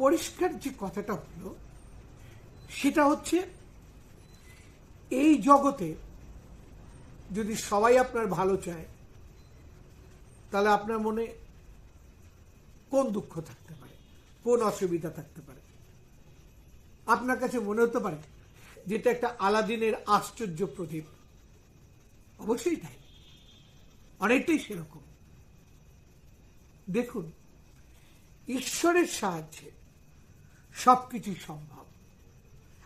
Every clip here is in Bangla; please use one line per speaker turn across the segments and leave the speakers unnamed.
পরিষ্কার যে কথাটা হলো, সেটা হচ্ছে, এই জগতে যদি সবাই আপনার ভালো চায়, তাহলে আপনার মনে কোন দুঃখ থাকতে পারে? কোন অসুবিধা থাকতে পারে? আপনার কাছে মনে হতে পারে যেটা একটা আলাদিনের আশ্চর্য প্রদীপ? অবশ্যই তাই। অনেকটাই সেরকম। দেখুন, ঈশ্বরের সাহায্যে সবকিছু সম্ভব।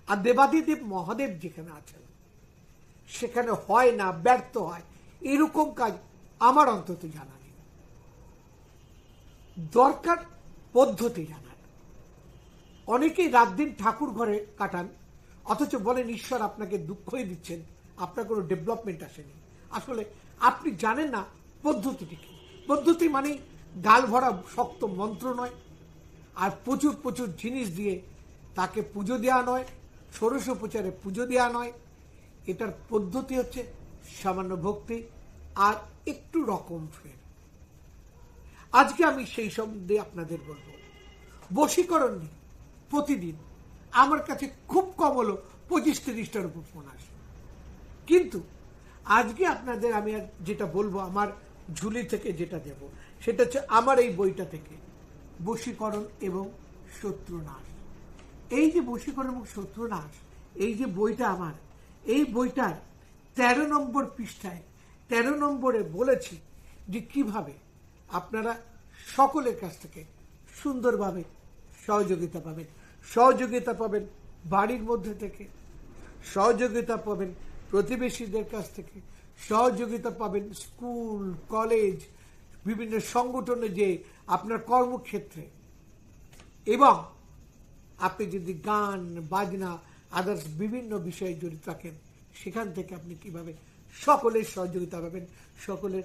আর দেবাদিদেব মহাদেব যেখানে আছেন। সেখানে হয় না, ব্যর্থ হয়। এরকম কাজ আমার অন্তত জানা নেই। দরকার পদ্ধতি জানার। অনেকেই রাত দিন ঠাকুর ঘরে কাটান, অথচ বলেন, ঈশ্বর আপনাকে দুঃখই দিচ্ছেন। আপনার কোনো ডেভেলপমেন্ট আসেনি। আসলে আপনি জানেন না পদ্ধতিটি কি। পদ্ধতি মানে গাল ভরা শক্ত মন্ত্র নয় আর প্রচুর প্রচুর জিনিস দিয়ে তাকে পুজো দেওয়া নয়, ষোড়শ প্রচারে পুজো দেওয়া নয়। এটার পদ্ধতি হচ্ছে সামান্য ভক্তি আর একটু রকম ফের আজকে আমি সেই সম্বন্ধে আপনাদের বলব, বশীকরণ নিয়ে প্রতিদিন। আমার কাছে খুব কম হলো পঁচিশ তিরিশটার উপর ফোন আসে। কিন্তু আজকে আপনাদের আমি যেটা বলব, আমার ঝুলি থেকে যেটা দেব, সেটা হচ্ছে আমার এই বইটা থেকে। বশীকরণ এবং শত্রুনাশ। এই যে বশীকরণ এবং শত্রুনাশ, এই যে বইটা আমার, এই বইটার তেরো নম্বর পৃষ্ঠায়, তেরো নম্বরে বলেছি যে কীভাবে আপনারা সকলের কাছ থেকে সুন্দরভাবে সহযোগিতা পাবেন। সহযোগিতা পাবেন বাড়ির মধ্যে থেকে, সহযোগিতা পাবেন প্রতিবেশীদের কাছ থেকে, সহযোগিতা পাবেন স্কুল, কলেজ বিভিন্ন সংগঠনে যে আপনার কর্মক্ষেত্রে। এবং আপনি যদি গান, বাজনা আদার্স বিভিন্ন বিষয়ে জড়িত থাকেন, সেখান থেকে আপনি কীভাবে সকলের সহযোগিতা পাবেন, সকলের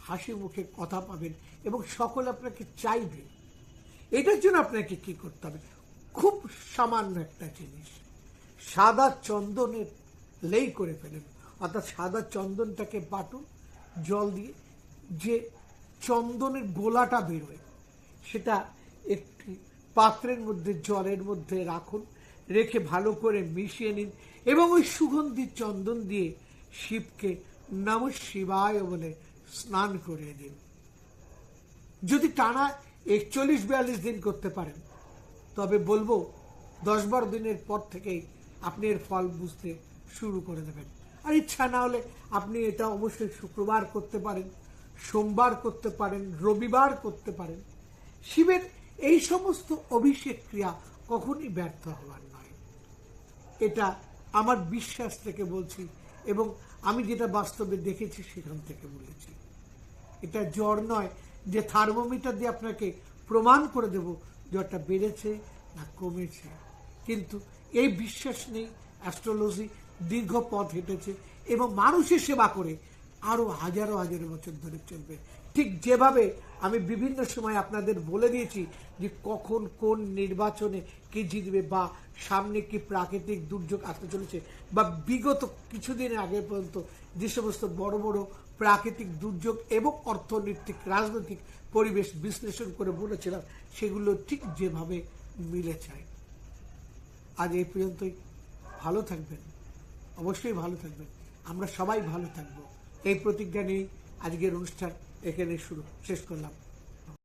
হাসি মুখে কথা পাবেন এবং সকলে আপনাকে চাইবে, এটার জন্য আপনাকে কি করতে হবে? খুব সামান্য একটা জিনিস। সাদা চন্দনের লেই করে ফেলেন। অর্থাৎ সাদা চন্দনটাকে বাটুন, জল দিয়ে যে চন্দনের গোলাটা বেরোয়। সেটা একটি পাত্রের মধ্যে, জলের মধ্যে রাখুন, রেখে ভালো করে মিশিয়ে নিন এবং ওই সুগন্ধি চন্দন দিয়ে শিবকে নম শিবায় বলে স্নান করিয়ে দিন। যদি টানা একচল্লিশ বিয়াল্লিশ দিন করতে পারেন, তবে বলব দশ বারো দিনের পর থেকেই আপনি এর ফল বুঝতে শুরু করে দেবেন। আর ইচ্ছা না হলে আপনি এটা অবশ্যই শুক্রবার করতে পারেন। সোমবার করতে পারেন, রবিবার করতে পারেন। শিবের এই সমস্ত অভিষেক ক্রিয়া কখনই ব্যর্থ হওয়ার নয়। এটা আমার বিশ্বাস থেকে বলছি এবং আমি যেটা বাস্তবে দেখেছি সেখান থেকে বলেছি। এটা জ্বর নয় যে থার্মোমিটার দিয়ে আপনাকে প্রমাণ করে দেব জ্বরটা বেড়েছে না কমেছে। কিন্তু এই বিশ্বাস নেই, অ্যাস্ট্রোলজি দীর্ঘ পথ হেঁটেছে এবং মানুষের সেবা করে আরও হাজারো হাজারো বছর ধরে চলবে। ঠিক যেভাবে আমি বিভিন্ন সময় আপনাদের বলে দিয়েছি যে কখন কোন নির্বাচনে কে জিতবে বা সামনে কি প্রাকৃতিক দুর্যোগ আসতে চলেছে বা বিগত কিছুদিন আগে পর্যন্ত যে সমস্ত বড় বড় প্রাকৃতিক দুর্যোগ এবং অর্থনৈতিক, রাজনৈতিক পরিবেশ বিশ্লেষণ করে বলেছিলাম, সেগুলো ঠিক যেভাবে মিলে যায়। আজ এই পর্যন্তই। ভালো থাকবেন। অবশ্যই ভালো থাকবেন। আমরা সবাই ভালো থাকব। এই প্রতিজ্ঞা নিয়েই আজকের অনুষ্ঠান এখানে শুরু। শেষ করলাম।